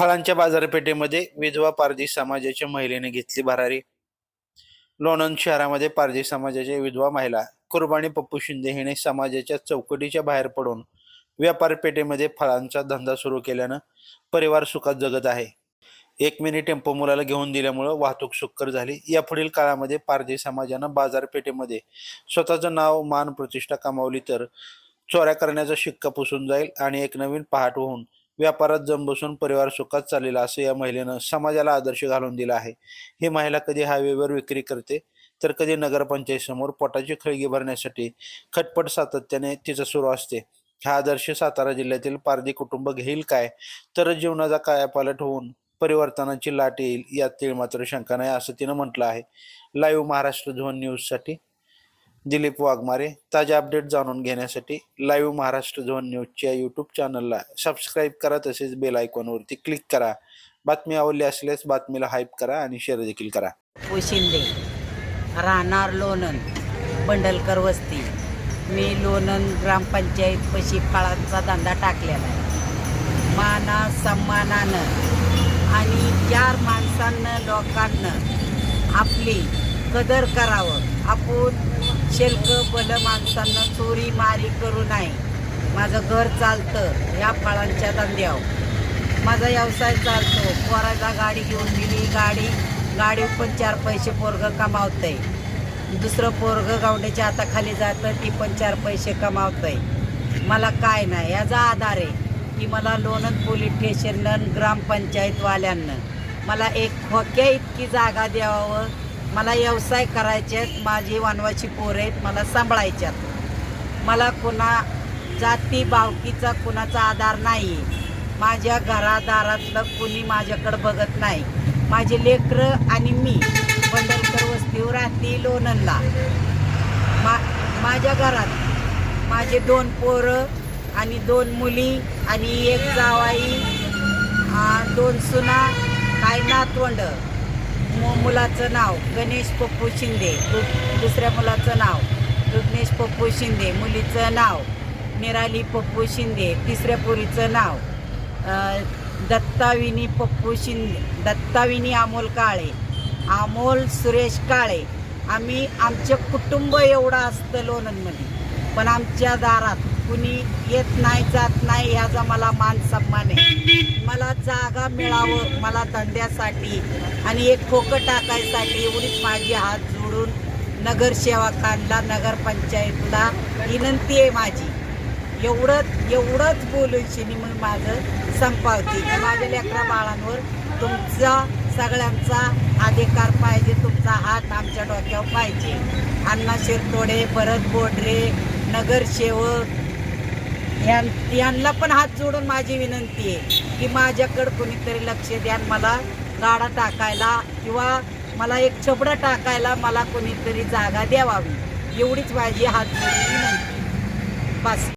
फळांच्या बाजारपेठेमध्ये विधवा पारधी समाजाच्या महिलेने घेतली भरारी. लोणंद शहरामध्ये पारधी समाजाच्या विधवा महिला कुर्बाणी पप्पू शिंदे हिने समाजाच्या चौकटीच्या बाहेर पडून व्यापार पेठेमध्ये फळांचा धंदा सुरू केल्यानं परिवार सुखात जगत आहे. एक मिनी टेम्पो मुलाला घेऊन दिल्यामुळं वाहतूक सुकर झाली. यापुढील काळामध्ये पारधी समाजानं बाजारपेठेमध्ये स्वतःचं नाव मान प्रतिष्ठा कमावली तर चोऱ्या करण्याचा शिक्का पुसून जाईल आणि एक नवीन पहाट होऊन व्यापारात जम बसून परिवार सुखात चाललेला असं या महिलेनं समाजाला आदर्श घालून दिला आहे. ही महिला कधी हायवेवर विक्री करते तर कधी नगरपंचायतीसमोर पोटाची खळगी भरण्यासाठी खटपट सातत्याने तिचं सुरू असते. हा आदर्श सातारा जिल्ह्यातील पारधी कुटुंब घेईल काय? तर जीवनाचा कायापालट होऊन परिवर्तनाची लाट येईल यात मात्र शंका नाही असं तिनं म्हटलं आहे. लाईव्ह महाराष्ट्र झोन न्यूजसाठी दिलीप वाघमारे ताज्या अपडेट जाणून घेण्यासाठी लाईव्ह महाराष्ट्र झोन न्यूजच्या यूट्यूब चॅनलला सबस्क्राईब करा तसेच बेल आयकॉनवरती क्लिक करा. बातमी आवडली असल्यास बातमीला हाईप करा आणि शेअर देखील करा. शिंदे राहणार लोणन बंडलकर वस्ती. मी लोणन ग्रामपंचायत पशी फळांचा धंदा टाकलेला आहे. माना सन्मानानं आणि चार माणसांना लोकांना आपली कदर करावं. आपण शेल्क बल माणसांना चोरी मारी करू नये. माझं घर चालतं या फळांच्या धंद्यावर. माझा व्यवसाय चालतो. पोराला गाडी घेऊन दिली गाडी गाडी पण चार पैसे पोरग कमावतंय. दुसरं पोरग गावड्याच्या हाताखाली जातं ती पण चार पैसे कमावतंय. मला काय नाही याचा आधार आहे. की मला लोणंद पोलीस स्टेशननं ग्रामपंचायतवाल्यांना मला एक खोक्या इतकी जागा द्यावं मला व्यवसाय करायचे आहेत माझी वानवाची पोरं आहेत मला सांभाळायच्यात मला कुणा जाती भावकीचा कुणाचा आधार नाही. माझ्या घरादारातलं कुणी माझ्याकडं बघत नाही. माझे लेकरं आणि मी पंढरकर वस्तीवर राहते लोणंदला. मा माझ्या घरात माझे दोन पोरं आणि दोन मुली आणि एक जावाई दोन सुना काय नातवंड. मुलाचं नाव गणेश पप्पू शिंदे. दु- दुसऱ्या मुलाचं नाव रुग्नेश पप्पू शिंदे. मुलीचं नाव निराली पप्पू शिंदे. तिसऱ्या पोरीचं नाव दत्ताविनी पप्पू शिंदे. दत्ताविनी अमोल काळे. अमोल सुरेश काळे. आम्ही आमचं कुटुंब एवढं असतं लोणंदमध्ये पण आमच्या दारात कुणी येत नाही जात नाही याचा मला मान सन्मान आहे. मला जागा मिळावं मला धंद्यासाठी आणि एक खोकं टाकायसाठी एवढीच माझी हात जोडून नगरसेवकांना नगरपंचायतला विनंती आहे माझी. एवढंच एवढंच बोलून शिनी मग माझं संपावती. माझ्या लेकरा बाळांवर तुमचा सगळ्यांचा अधिकार पाहिजे तुमचा हात आमच्या डोक्यावर पाहिजे. अण्णा शिरतोडे भरत बोडरे नगरसेवक यांना पण हात जोडून माझी विनंती आहे की माझ्याकडं कोणीतरी लक्ष द्या आणि मला गाडा टाकायला किंवा मला एक छबडं टाकायला मला कोणीतरी जागा द्यावावी. एवढीच माझी हात जोडून विनंती बस.